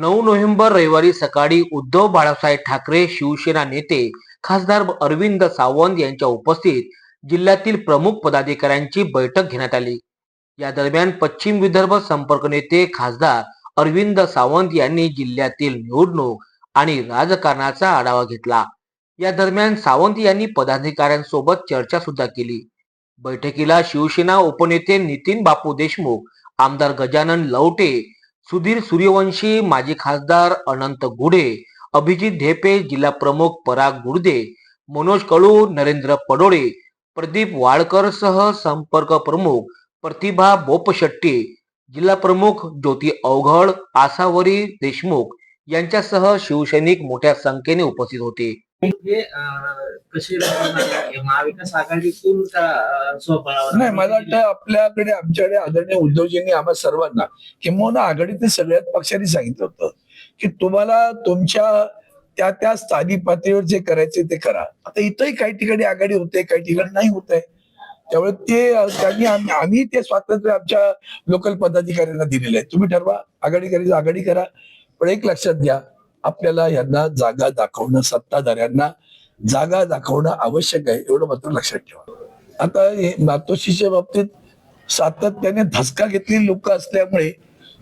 नऊ नोव्हेंबर रविवारी सकाळी उद्धव बाळासाहेब ठाकरे शिवसेना नेते खासदार अरविंद सावंत यांच्या उपस्थित जिल्ह्यातील प्रमुख पदाधिकाऱ्यांची बैठक घेण्यात आली. या दरम्यान पश्चिम विदर्भ संपर्क नेते खासदार अरविंद सावंत यांनी जिल्ह्यातील निवडणूक आणि राजकारणाचा आढावा घेतला. या दरम्यान सावंत यांनी पदाधिकाऱ्यांसोबत चर्चा सुद्धा केली. बैठकीला शिवसेना उपनेते नितीन बापू देशमुख आमदार गजानन लवटे सुधीर सूर्यवंशी माजी खासदार अनंत गुढे अभिजित ढेपे जिल्हा प्रमुख पराग गुडदे मनोज कळू नरेंद्र पडोळे प्रदीप वाडकर सह संपर्क प्रमुख प्रतिभा बोपशेट्टी जिल्हा प्रमुख ज्योती अवघड आसावरी देशमुख यांच्यासह शिवसैनिक मोठ्या संख्येने उपस्थित होते. हे? महाविकास आघाडीतून नाही मला वाटतं आपल्याकडे आमच्याकडे आदरणीय उद्धवजींनी आम्हा सर्वांना किंवा आघाडीतील सगळ्याच पक्षांनी सांगितलं होतं की तुम्हाला तुमच्या त्या त्या स्थानिक पातळीवर जे करायचे ते करा. आता इथंही काही ठिकाणी आघाडी होते काही ठिकाणी नाही होत आहे. त्यामुळे ते त्यांनी आम्ही आम्ही ते स्वातंत्र्य आमच्या लोकल पदाधिकाऱ्यांना दिलेलं आहे. तुम्ही ठरवा आघाडी करायची आघाडी करा. पण एक लक्षात घ्या आपल्याला यांना जागा दाखवणं सत्ताधाऱ्यांना जागा दाखवणं आवश्यक आहे एवढं मात्र लक्षात ठेवा. आता हे मातोश्रीच्या बाबतीत सातत्याने धसका घेतलेली लोक असल्यामुळे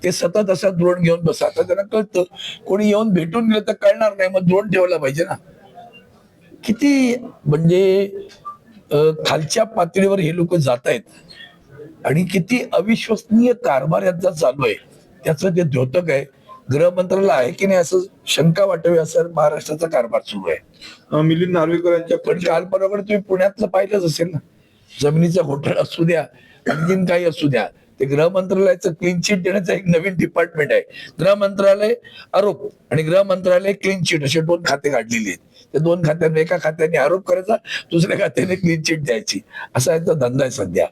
ते सतत असा द्रोण घेऊन बसा आता त्यांना कळतं कोणी येऊन भेटून गेलं तर कळणार नाही मग द्रोण ठेवला पाहिजे ना. किती म्हणजे खालच्या पातळीवर हे लोक जात आहेत आणि किती अविश्वसनीय कारभार यांचा चालू आहे त्याचं ते द्योतक आहे. गृह मंत्रालय आहे की नाही असं शंका वाटावी असं महाराष्ट्राचा कारभार सुरू आहे. मिलिंद नार्वेकर यांच्या पण काल परवा तुम्ही पुण्यातलं पाहिलंच असेल ना जमिनीचा घोटाळा असू द्या आणखीन काही असू द्या ते गृह मंत्रालयाचं क्लीन चिट देण्याचं एक नवीन डिपार्टमेंट आहे. गृह मंत्रालय आरोप आणि गृह मंत्रालय क्लीन चिट असे दोन खाते काढलेली आहेत. त्या दोन खात्यांनी एका खात्याने आरोप करायचा दुसऱ्या खात्याने क्लीन चिट द्यायची. असा यांचा धंदा आहे सध्या.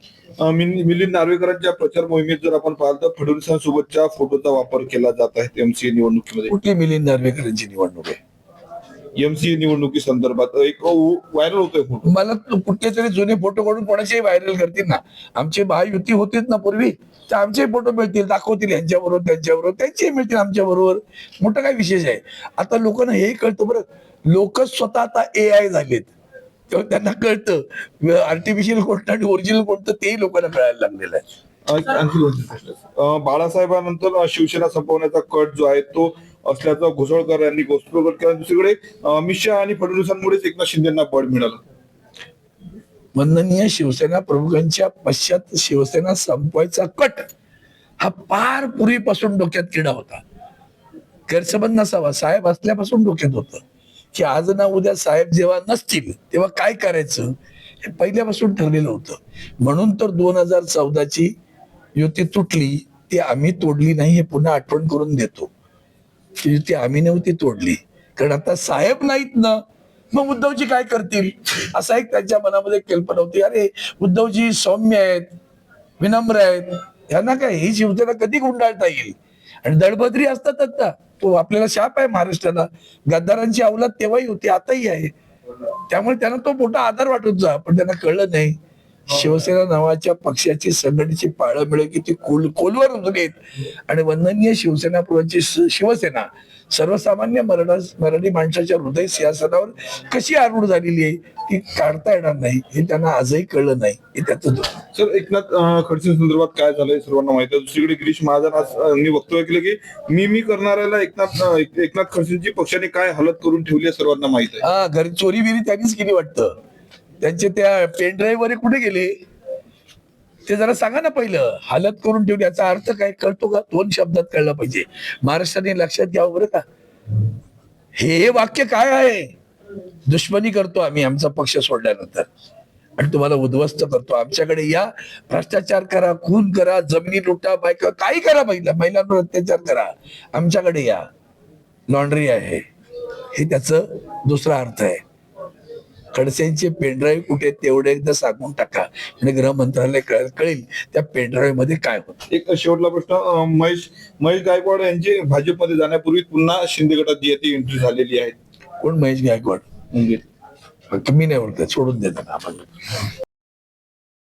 मिलिंद नार्वेकरांच्या प्रचार मोहिमेत जर आपण पाहिलं तर फडणवीसांसोबतच्या फोटोचा वापर केला जात आहे एमसीए निवडणुकीमध्ये. कुठली मिलिंद नार्वेकरांची निवडणूक आहे? एमसीए निवडणुकी संदर्भात एक व्हायरल होतोय फोटो. मला कुठले तरी जुने फोटो काढून कोणाचेही व्हायरल करतील ना. आमचे महायुती होतीच ना पूर्वी तर आमचे फोटो मिळतील दाखवतील यांच्या बरोबर त्यांच्या बरोबर त्यांचे मिळतील आमच्या बरोबर मोठं काय विशेष आहे? आता लोकांना हे कळतं बरं. लोक स्वतः आता ए आय झालेत. तेव्हा त्यांना कळतं. आर्टिफिशियल कोणतं आणि ओरिजिनल कोणतं तेही लोकांना कळायला लागलेलं आहे. बाळासाहेबांनंतर शिवसेना संपवण्याचा कट जो आहे तो असल्याचा घोसाळकर यांनी घोषणा केला. दुसरीकडे अमित शहा आणि फडणवीसांमुळेच एकनाथ शिंदेना बळ मिळालं. वंदनीय शिवसेना प्रमुखांच्या पश्चात शिवसेना संपवायचा कट हा फार पूर्वीपासून डोक्यात किडा होता. गैरसमज नसावा साहेब असल्यापासून डोक्यात होतं की आज ना उद्या साहेब जेव्हा नसतील तेव्हा काय करायचं? हे पहिल्यापासून ठरलेलं होतं. म्हणून तर दोन हजार चौदाची युती तुटली ती आम्ही तोडली नाही हे पुन्हा आठवण करून देतो. ती आम्ही नव्हती तोडली. कारण आता साहेब नाहीत ना मग उद्धवजी काय करतील? असा एक त्यांच्या मनामध्ये कल्पना होती अरे उद्धवजी सौम्य आहेत विनम्र आहेत यांना काय ही शिवसेना कधी गुंडाळता येईल? आणि दळभद्री असतात आता. तो आपल्याला शाप आहे महाराष्ट्राला. गद्दारांची अवलाद तेव्हाही होती आताही आहे. त्यामुळे त्यांना तो मोठा आधार वाटत जा पण त्यांना कळलं नाही. शिवसेना नावाच्या पक्षाची संघटनेची पाळंमुळे किती खोलवर रुजली आहेत आणि वंदनीय शिवसेना शिवसेना सर्वसामान्य मराठा मराठी माणसाच्या हृदय सिंहासनावर कशी आरूढ झालेली आहे ती काढता येणार नाही हे त्यांना आजही कळलं नाही हे त्याचं. सर एकनाथ खडसे संदर्भात काय झालंय सर्वांना माहिती आहे? दुसरीकडे गिरीश महाजन वक्तव्य केलं की मी मी करणाऱ्याला एकनाथ एकनाथ खडसेंची पक्षाने काय हालत करून ठेवली आहे सर्वांना माहीत आहे? हा घरी चोरी बिरी त्यांनीच केली वाटतं. त्यांचे त्या पेन ड्राईव्ह वगैरे कुठे गेले? ते जरा सांगा ना पहिलं. हालत करून ठेवली याचा अर्थ काय कळतो का? दोन शब्दात कळला पाहिजे. महाराष्ट्राने लक्षात घ्यावं बरं का. हे हे वाक्य काय आहे? दुश्मनी करतो आम्ही आमचा पक्ष सोडल्यानंतर. आणि तुम्हाला उद्ध्वस्त करतो. आमच्याकडे या भ्रष्टाचार करा खून करा जमिनी लुटा बायका काही करा महिला महिलांवर अत्याचार करा. आमच्याकडे या. लॉन्ड्री आहे. हे त्याचं दुसरा अर्थ आहे. खडसेंचे पेनड्राईव्ह कुठे तेवढे एकदा सांगून टाका. आणि गृह मंत्रालय कळेल कळेल त्या पेनड्राईव्हमध्ये काय होतं. एक शेवटला प्रश्न महेश महेश गायकवाड यांची भाजपमध्ये जाण्यापूर्वी पुन्हा शिंदे गटात जी आहे ती एंट्री झालेली आहे. कोण महेश गायकवाड? म्हणजे मी नाही ओळखत सोडून देतात आपण.